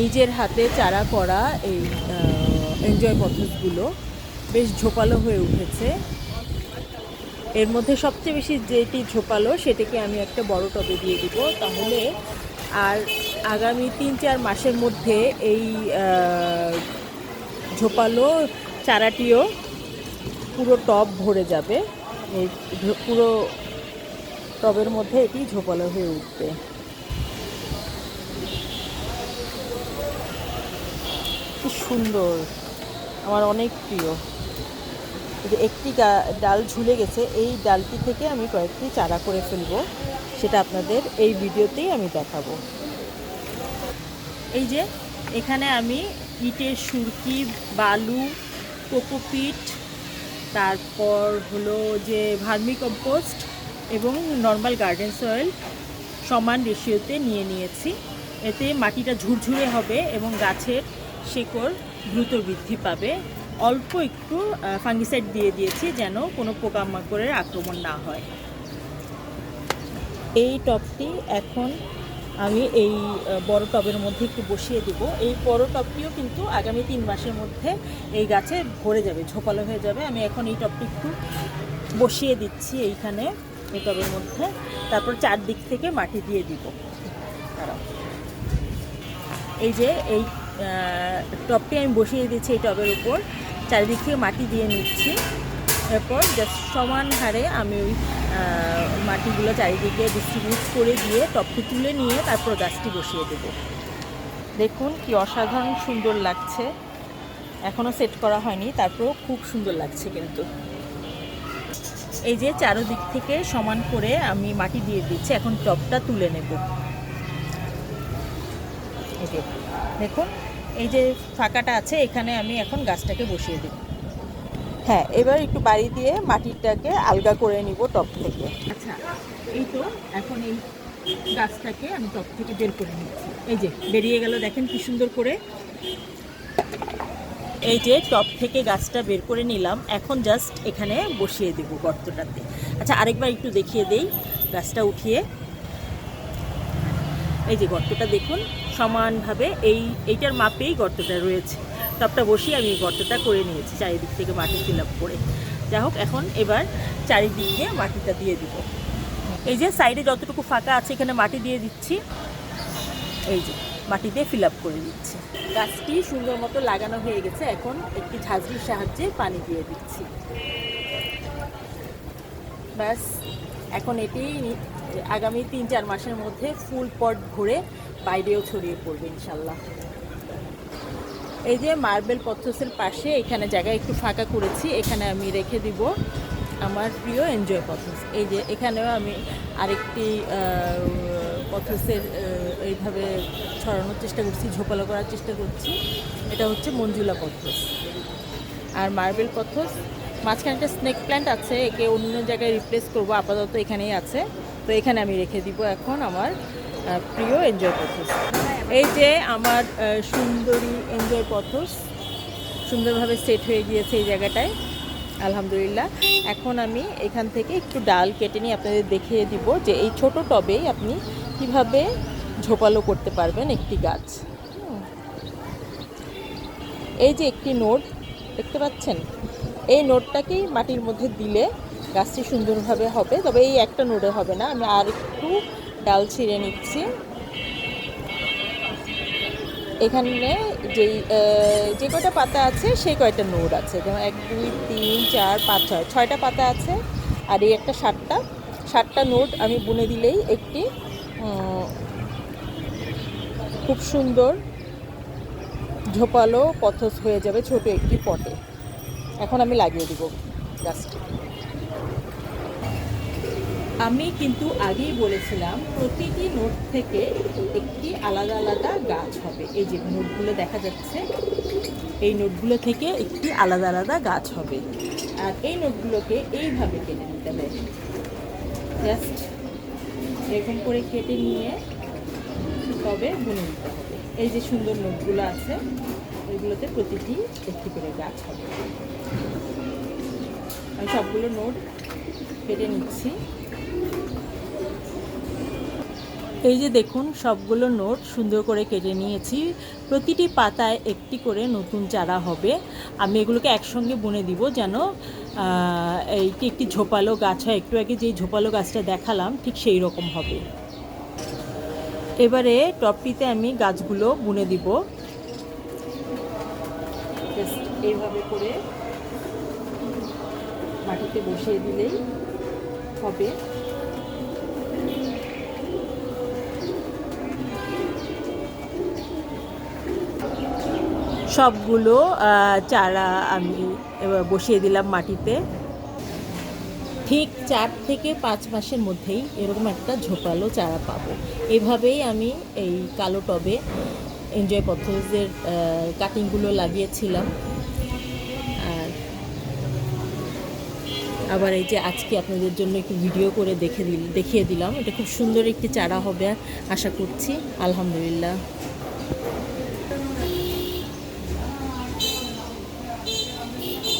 নিজের হাতে চারা করা এই এনজয় পথসগুলো বেশ ঝোপালো হয়ে উঠেছে। এর মধ্যে সবচেয়ে বেশি যেটি ঝোপালো, সেটাকে আমি একটা বড় টবে দিয়ে দিব। তাহলে আর আগামী তিন চার মাসের মধ্যে এই ঝোপালো চারাটিও পুরো টব ভরে যাবে। এই পুরো টবের মধ্যে এটি ঝোপালো হয়ে উঠবে। কি সুন্দর। আমার অনেক প্রিয়। একটি ডাল ঝুলে গেছে, এই ডালটি থেকে আমি কয়েকটি চারা করে ফেলব। সেটা আপনাদের এই ভিডিওতেই আমি দেখাবো। এই যে এখানে আমি ইটের সুরকি, বালু, কোকোপিট, তারপর হলো যে ভার্মি কম্পোস্ট এবং নর্মাল গার্ডেন সয়েল সমান রেশিওতে নিয়ে নিয়েছি। এতে মাটিটা ঝুরঝুরে হবে এবং গাছের শেকড় দ্রুত বৃদ্ধি পাবে। অল্প একটু ফাঙ্গিসাইড দিয়ে দিয়েছি যেন কোনো পোকামাকড়ের আক্রমণ না হয়। এই টবটি এখন আমি এই বড় টবের মধ্যে একটু বসিয়ে দেব। এই বড় টবটিও কিন্তু আগামী তিন মাসের মধ্যে এই গাছে ভরে যাবে, ঝোপালো হয়ে যাবে। আমি এখন এই টবটি একটু বসিয়ে দিচ্ছি এইখানে, এই টবের মধ্যে। তারপর চারদিক থেকে মাটি দিয়ে দিব। এই যে এই টবটি আমি বসিয়ে দিচ্ছি এই টবের উপর। চারিদিক মাটি দিয়ে নিচ্ছি। এরপর জাস্ট সমান হারে আমি ওই মাটিগুলো চারিদিকে ডিস্ট্রিবিউট করে দিয়ে টবটি তুলে নিয়ে তারপর গাছটি বসিয়ে দেব। দেখুন কি অসাধারণ সুন্দর লাগছে। এখনও সেট করা হয়নি, তারপরেও খুব সুন্দর লাগছে কিন্তু। এই যে চারোদিক থেকে সমান করে আমি মাটি দিয়ে দিচ্ছি, এখন টবটা তুলে নেব। এই দেখুন এই যে ফাঁকাটা আছে এখানে আমি এখন গাছটাকে বসিয়ে দেব। হ্যাঁ এবার একটু বাড়ি দিয়ে মাটিটাকে আলগা করে নিব টপ থেকে। আচ্ছা এই তো এখন এই গাছটাকে আমি টপ থেকে বের করে নিচ্ছি। এই যে বেরিয়ে গেল দেখেন কি সুন্দর করে। এই যে টপ থেকে গাছটা বের করে নিলাম এখন জাস্ট এখানে বসিয়ে দেব গর্তটাতে। আচ্ছা আরেকবার একটু দেখিয়ে দেই গাছটা উঠিয়ে। এই যে গর্তটা দেখুন, সমানভাবে এই, এইটার মাপেই গর্তটা রয়েছে। টপটা বসিয়ে আমি গর্তটা করে নিয়েছি চারিদিক থেকে মাটি ফিল করে। যাই হোক, এখন এবার চারিদিকে মাটিটা দিয়ে দিব। এই যে সাইডে যতটুকু ফাঁকা আছে, এখানে মাটি দিয়ে দিচ্ছি। এই যে মাটি দিয়ে ফিল করে দিচ্ছি। গাছটি সুন্দর মতো লাগানো হয়ে গেছে। এখন একটি ঝাঁঝরির সাহায্যে পানি দিয়ে দিচ্ছি। ব্যাস, এখন এটি আগামী তিন চার মাসের মধ্যে ফুল পট ঘুরে বাইরেও ছড়িয়ে পড়বে ইনশাল্লাহ এই যে মার্বেল পথসের পাশে এখানে জায়গা একটু ফাঁকা করেছি, এখানে আমি রেখে দিব আমার প্রিয় এনজয় পথস। এই যে এখানেও আমি আরেকটি পথসের এইভাবে ছড়ানোর চেষ্টা করছি, ঝোপালো করার চেষ্টা করছি। এটা হচ্ছে মঞ্জুলা পথস। আর মার্বেল পথস, মাঝখানে একটা স্নেক প্ল্যান্ট আছে, একে অন্য জায়গায় রিপ্লেস করব, আপাতত এখানেই আছে। তো এখানে আমি রেখে দিব এখন আমার প্রিয় এনজয় পথস। এই যে আমার সুন্দরী এনজয় পথস, সুন্দরভাবে সেট হয়ে গিয়েছে এই জায়গাটায়, আলহামদুলিল্লাহ। এখন আমি এখান থেকে একটু ডাল কেটে নিয়ে আপনাদের দেখিয়ে দিব যে এই ছোট টবেই আপনি কীভাবে ঝোপালো করতে পারবেন একটি গাছ। এই যে একটি নোট, দেখতে পাচ্ছেন? এই নোটটাকেই মাটির মধ্যে দিলে গাছটি সুন্দরভাবে হবে, তবে এই একটা নোটে হবে না। আমি আর একটু ডাল ছিঁড়ে নিচ্ছি। এখানে যেই যে কয়টা পাতা আছে, সেই কয়টা নোট আছে। যেমন এক, দুই, তিন, চার, পাঁচ, ছয়। ছয়টা পাতা আছে, আর এই একটা সাতটা। সাতটা নোট আমি বুনে দিলেই একটি খুব সুন্দর ঝোপালো পথস হয়ে যাবে ছোট একটি পটে। এখন আমি লাগিয়ে দিব গাছটি আমি কিন্তু আগেই বলেছিলাম, প্রতিটি নোট থেকে একটি আলাদা আলাদা গাছ হবে। এই যে নোটগুলো দেখা যাচ্ছে, এই নোটগুলো থেকে একটি আলাদা আলাদা গাছ হবে। আর এই নোটগুলোকে এইভাবে কেটে নিতে হবে। জাস্ট এরকম করে কেটে নিয়ে তবে বুনে নিতে হবে। এই যে সুন্দর নোটগুলো আছে ওইগুলোতে প্রতিটি একটি করে গাছ হবে। আমি সবগুলো নোট কেটে নিচ্ছি। এই যে দেখুন, সবগুলো নোট সুন্দর করে কেটে নিয়েছি। প্রতিটি পাতায় একটি করে নতুন চারা হবে। আমি এগুলোকে একসঙ্গে বুনে দিব যেন এইটি একটি ঝোপালো গাছ হয়। একটু আগে যে ঝোপালো গাছটা দেখালাম, ঠিক সেই রকম হবে। এবারে টপটিতে আমি গাছগুলো বুনে দিব। এইভাবে করে মাটিতে বসিয়ে দিলেই হবে। সবগুলো চারা আমি বসিয়ে দিলাম মাটিতে। ঠিক চার থেকে পাঁচ মাসের মধ্যেই এরকম একটা ঝোপালো চারা পাবো। এভাবেই আমি এই কালো টবে এনজয় পথের কাটিংগুলো লাগিয়েছিলাম। আর আবার এই যে আজকে আপনাদের জন্য একটু ভিডিও করে দেখে দিল, দেখিয়ে দিলাম। এটা খুব সুন্দর একটি চারা হবে, আশা করছি। আলহামদুলিল্লাহ।